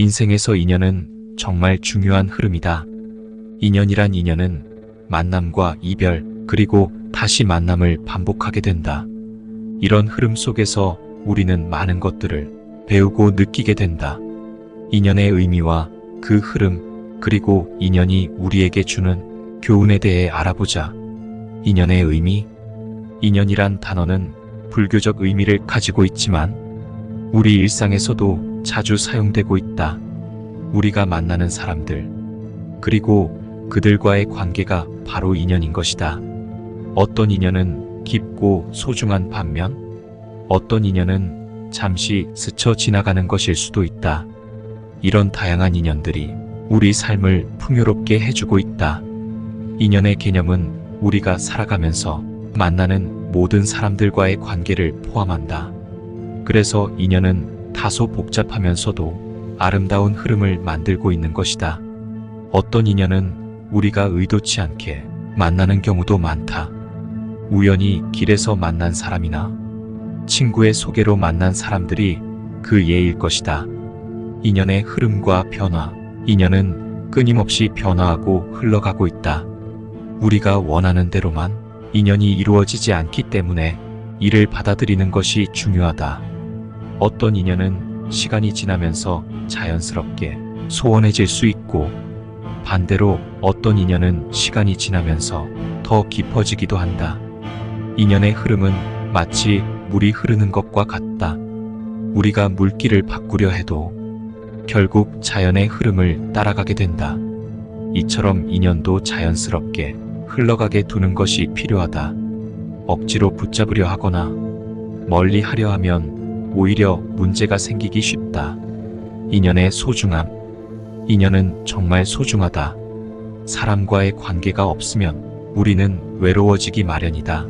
인생에서 인연은 정말 중요한 흐름이다. 인연이란 인연은 만남과 이별, 그리고 다시 만남을 반복하게 된다. 이런 흐름 속에서 우리는 많은 것들을 배우고 느끼게 된다. 인연의 의미와 그 흐름, 그리고 인연이 우리에게 주는 교훈에 대해 알아보자. 인연의 의미? 인연이란 단어는 불교적 의미를 가지고 있지만 우리 일상에서도 자주 사용되고 있다. 우리가 만나는 사람들, 그리고 그들과의 관계가 바로 인연인 것이다. 어떤 인연은 깊고 소중한 반면 어떤 인연은 잠시 스쳐 지나가는 것일 수도 있다. 이런 다양한 인연들이 우리 삶을 풍요롭게 해주고 있다. 인연의 개념은 우리가 살아가면서 만나는 모든 사람들과의 관계를 포함한다. 그래서 인연은 다소 복잡하면서도 아름다운 흐름을 만들고 있는 것이다. 어떤 인연은 우리가 의도치 않게 만나는 경우도 많다. 우연히 길에서 만난 사람이나 친구의 소개로 만난 사람들이 그 예일 것이다. 인연의 흐름과 변화, 인연은 끊임없이 변화하고 흘러가고 있다. 우리가 원하는 대로만 인연이 이루어지지 않기 때문에 이를 받아들이는 것이 중요하다. 어떤 인연은 시간이 지나면서 자연스럽게 소원해질 수 있고 반대로 어떤 인연은 시간이 지나면서 더 깊어지기도 한다. 인연의 흐름은 마치 물이 흐르는 것과 같다. 우리가 물길을 바꾸려 해도 결국 자연의 흐름을 따라가게 된다. 이처럼 인연도 자연스럽게 흘러가게 두는 것이 필요하다. 억지로 붙잡으려 하거나 멀리 하려 하면 오히려 문제가 생기기 쉽다. 인연의 소중함. 인연은 정말 소중하다. 사람과의 관계가 없으면 우리는 외로워지기 마련이다.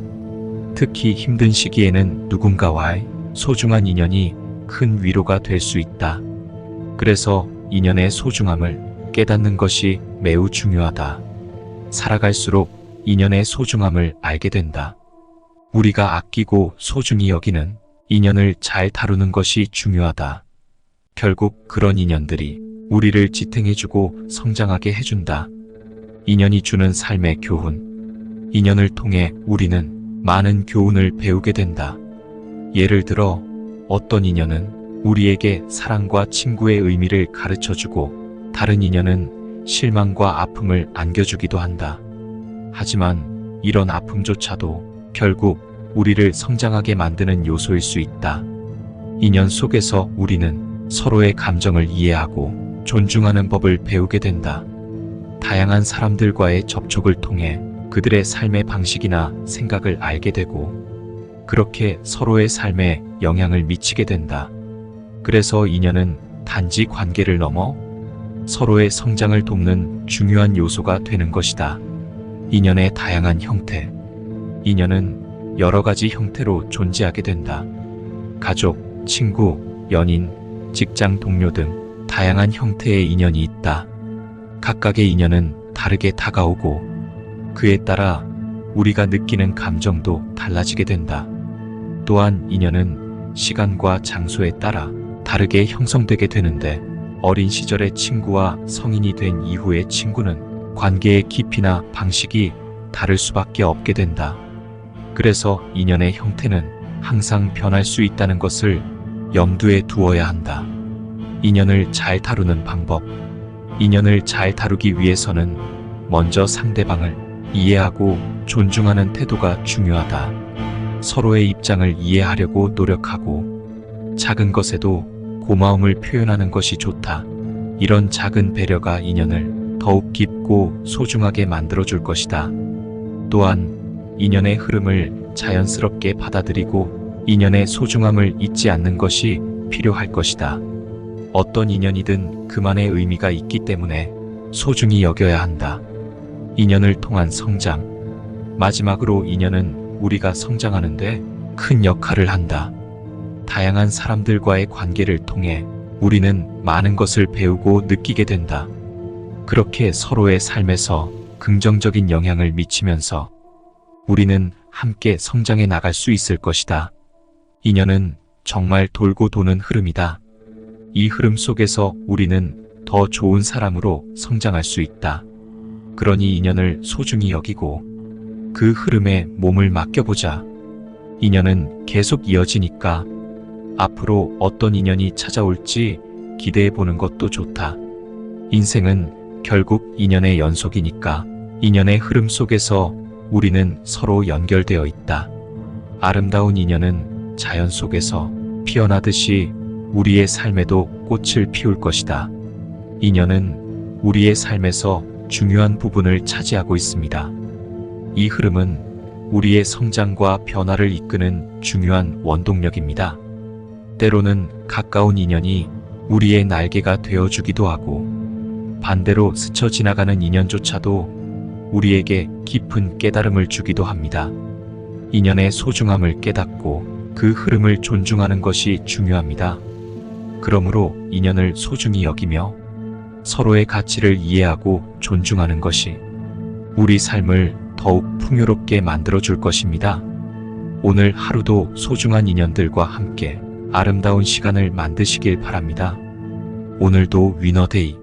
특히 힘든 시기에는 누군가와의 소중한 인연이 큰 위로가 될 수 있다. 그래서 인연의 소중함을 깨닫는 것이 매우 중요하다. 살아갈수록 인연의 소중함을 알게 된다. 우리가 아끼고 소중히 여기는 인연을 잘 다루는 것이 중요하다. 결국 그런 인연들이 우리를 지탱해주고 성장하게 해준다. 인연이 주는 삶의 교훈. 인연을 통해 우리는 많은 교훈을 배우게 된다. 예를 들어 어떤 인연은 우리에게 사랑과 친구의 의미를 가르쳐 주고 다른 인연은 실망과 아픔을 안겨주기도 한다. 하지만 이런 아픔조차도 결국 우리를 성장하게 만드는 요소일 수 있다. 인연 속에서 우리는 서로의 감정을 이해하고 존중하는 법을 배우게 된다. 다양한 사람들과의 접촉을 통해 그들의 삶의 방식이나 생각을 알게 되고 그렇게 서로의 삶에 영향을 미치게 된다. 그래서 인연은 단지 관계를 넘어 서로의 성장을 돕는 중요한 요소가 되는 것이다. 인연의 다양한 형태. 인연은 여러 가지 형태로 존재하게 된다. 가족, 친구, 연인, 직장 동료 등 다양한 형태의 인연이 있다. 각각의 인연은 다르게 다가오고 그에 따라 우리가 느끼는 감정도 달라지게 된다. 또한 인연은 시간과 장소에 따라 다르게 형성되게 되는데 어린 시절의 친구와 성인이 된 이후의 친구는 관계의 깊이나 방식이 다를 수밖에 없게 된다. 그래서 인연의 형태는 항상 변할 수 있다는 것을 염두에 두어야 한다. 인연을 잘 다루는 방법. 인연을 잘 다루기 위해서는 먼저 상대방을 이해하고 존중하는 태도가 중요하다. 서로의 입장을 이해하려고 노력하고 작은 것에도 고마움을 표현하는 것이 좋다. 이런 작은 배려가 인연을 더욱 깊고 소중하게 만들어줄 것이다. 또한 인연의 흐름을 자연스럽게 받아들이고 인연의 소중함을 잊지 않는 것이 필요할 것이다. 어떤 인연이든 그만의 의미가 있기 때문에 소중히 여겨야 한다. 인연을 통한 성장. 마지막으로 인연은 우리가 성장하는데 큰 역할을 한다. 다양한 사람들과의 관계를 통해 우리는 많은 것을 배우고 느끼게 된다. 그렇게 서로의 삶에서 긍정적인 영향을 미치면서 우리는 함께 성장해 나갈 수 있을 것이다. 인연은 정말 돌고 도는 흐름이다. 이 흐름 속에서 우리는 더 좋은 사람으로 성장할 수 있다. 그러니 인연을 소중히 여기고 그 흐름에 몸을 맡겨보자. 인연은 계속 이어지니까 앞으로 어떤 인연이 찾아올지 기대해 보는 것도 좋다. 인생은 결국 인연의 연속이니까 인연의 흐름 속에서 우리는 서로 연결되어 있다. 아름다운 인연은 자연 속에서 피어나듯이 우리의 삶에도 꽃을 피울 것이다. 인연은 우리의 삶에서 중요한 부분을 차지하고 있습니다. 이 흐름은 우리의 성장과 변화를 이끄는 중요한 원동력입니다. 때로는 가까운 인연이 우리의 날개가 되어주기도 하고 반대로 스쳐 지나가는 인연조차도 우리에게 깊은 깨달음을 주기도 합니다. 인연의 소중함을 깨닫고 그 흐름을 존중하는 것이 중요합니다. 그러므로 인연을 소중히 여기며 서로의 가치를 이해하고 존중하는 것이 우리 삶을 더욱 풍요롭게 만들어 줄 것입니다. 오늘 하루도 소중한 인연들과 함께 아름다운 시간을 만드시길 바랍니다. 오늘도 위너데이